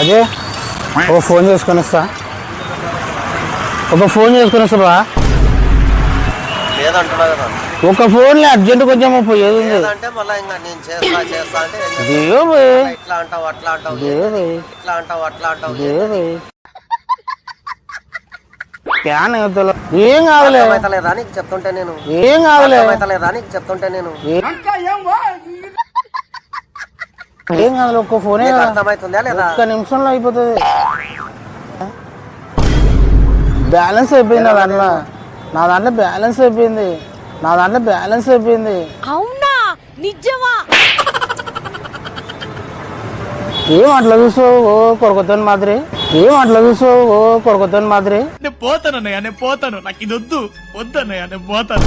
అదే? ఒక ఫోన్ చేసుకొని వస్తా. ఒక ఫోన్ చేసుకొని వస్తా ఒక ఫోన్లే అర్జెంట్ కొంచెం పోయేది ఉంది? లేదంటే మళ్ళీ ఇంకా నేను చేస్తా చేస్తా అంటే ఏం నీకు చెప్తుంటే నేను? ఏం నీకు చెప్తుంటే నేను? ఏం కాదులే ఒక్క ఫోనే కదా. అర్థమవుతుందా లేదా? ఒక్క నిమిషంలో అయిపోతుంది. బ్యాలెన్స్ అయిపోయింది నా దాంట్లో. నా దాంట్లో బ్యాలెన్స్ అయిపోయింది. నా దాంట్లో బ్యాలెన్స్ అయిపోయింది. అవునా? నిజమా? ఏం అట్లా చూసావు? ఓ కొరకొత్తని మాదిరి. ఏం అట్లా చూసావు? ఓ కొరకొత్తని మాదిరి. నేను పోతాను అన్నయ్య నేను పోతాను. నాకు ఇది వద్దు. వద్దు అన్నయ్య నేను పోతాను.